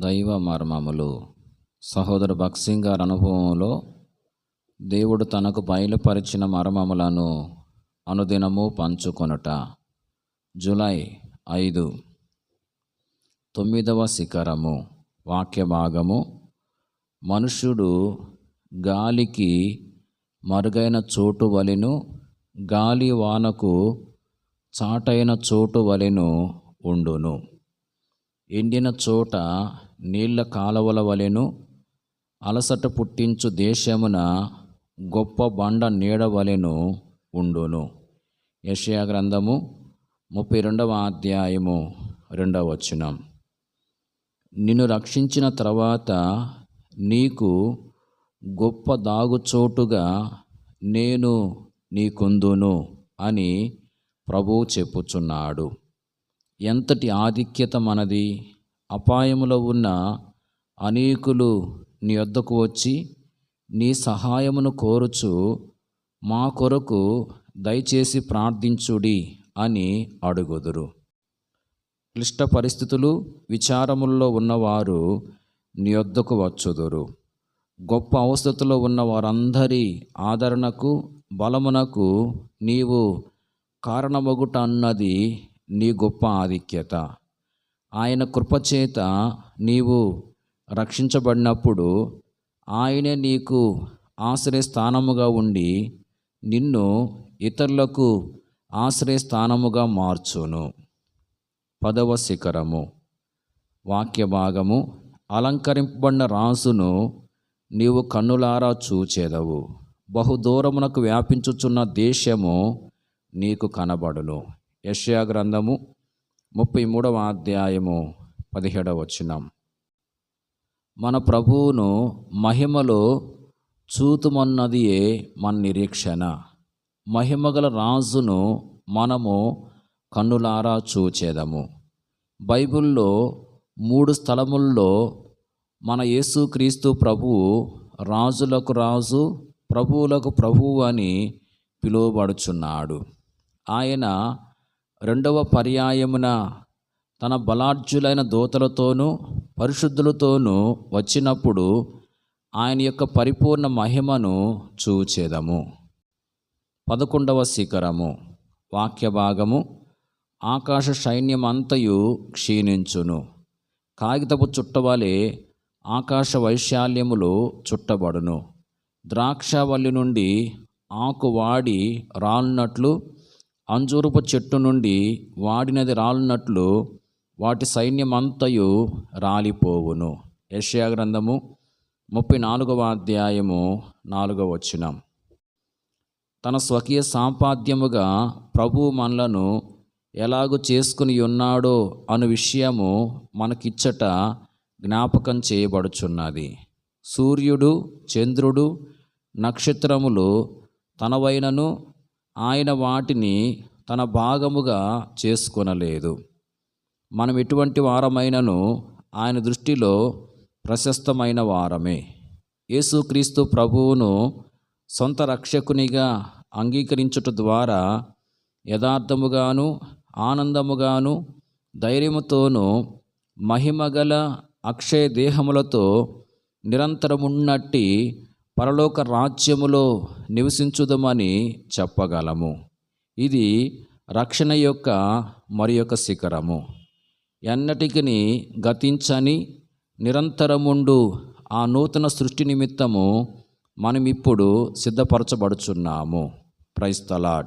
దైవ మర్మములు. సహోదరు భక్సింగ్ గారి అనుభవంలో దేవుడు తనకు బయలుపరిచిన మర్మములను అనుదినము పంచుకొనుట. జూలై ఐదు. తొమ్మిదవ శిఖరము. వాక్య భాగము మనుష్యుడు గాలికి మరుగైన చోటు వలెను గాలి వానకు చాటైన చోటు వలెను ఉండును. ఎండిన చోట నీళ్ళ కాలవల వలెను అలసట పుట్టించు దేశమున గొప్ప బండ నీడ వలెను ఉండును. యషయా గ్రంథము ముప్పై రెండవ అధ్యాయము రెండవ వచనం. నిన్ను రక్షించిన తర్వాత నీకు గొప్ప దాగుచోటుగా నేను నీకుందును అని ప్రభువు చెప్పుచున్నాడు. ఎంతటి ఆధిక్యత మనది? అపాయములో ఉన్న అనేకులు నీ వద్దకు వచ్చి నీ సహాయమును కోరుచు మా కొరకు దయచేసి ప్రార్థించుడి అని అడుగుదురు. క్లిష్ట పరిస్థితులు విచారముల్లో ఉన్నవారు నీ వద్దకు వచ్చుదురు. గొప్ప అవసరతలో ఉన్న వారందరి ఆదరణకు బలమునకు నీవు కారణమగుట అన్నది నీ గొప్ప ఆధిక్యత. ఆయన కృపచేత నీవు రక్షించబడినప్పుడు ఆయనే నీకు ఆశ్రయస్థానముగా ఉండి నిన్ను ఇతరులకు ఆశ్రయస్థానముగా మార్చును. పదవ శిఖరము. వాక్య భాగము. అలంకరింపబడిన రాసును నీవు కన్నులారా చూచెదవు. బహుదూరమునకు వ్యాపించుచున్న దేశము నీకు కనబడును. యష్యా గ్రంథము ముప్పై మూడవ అధ్యాయము పదిహేడవ వచనం. మన ప్రభువును మహిమలో చూతుమన్నదియే మన నిరీక్షణ. మహిమగల రాజును మనము కన్నులారా చూచేదము. బైబిల్లో మూడు స్థలముల్లో మన యేసుక్రీస్తు ప్రభువు రాజులకు రాజు ప్రభువులకు ప్రభువు అని పిలువబడుచున్నాడు. ఆయన రెండవ పర్యాయమున తన బలార్జులైన దూతలతోనూ పరిశుద్ధులతోనూ వచ్చినప్పుడు ఆయన యొక్క పరిపూర్ణ మహిమను చూచేదము. పదకొండవ శిఖరము వాక్య భాగము ఆకాశ సైన్యమంతయు క్షీణించును. కాగితపు చుట్టవలే ఆకాశ వైశాల్యములు చుట్టబడును. ద్రాక్షవల్లి నుండి ఆకు వాడి రాలునట్లు అంజూరపు చెట్టు నుండి వాడినది రాలినట్లు వాటి సైన్యమంతయు రాలిపోవును. యెషయా గ్రంథము ముప్పై నాలుగవ అధ్యాయము నాలుగవ వచనం. తన స్వకీయ సాంపాద్యముగా ప్రభు మనలను ఎలాగూ చేసుకుని ఉన్నాడో అను విషయము మనకిచ్చట జ్ఞాపకం చేయబడుచున్నది. సూర్యుడు చంద్రుడు నక్షత్రములు తనవైనను ఆయన వాటిని తన భాగముగా చేసుకొనలేదు. మనం ఎటువంటి వారమైనను ఆయన దృష్టిలో ప్రశస్తమైన వారమే. యేసుక్రీస్తు ప్రభువును సొంత రక్షకునిగా అంగీకరించుట ద్వారా యథార్థముగాను ఆనందముగాను ధైర్యముతోనూ మహిమగల అక్షయ దేహములతో నిరంతరమున్నట్టి పరలోక రాజ్యములో నివసించుదమని చెప్పగలము. ఇది రక్షణ యొక్క మరి యొక్క శిఖరము. ఎన్నటికి గతించని నిరంతరముండు ఆ నూతన సృష్టి నిమిత్తము మనం ఇప్పుడు సిద్ధపరచబడుచున్నాము ప్రైస్తలాడ్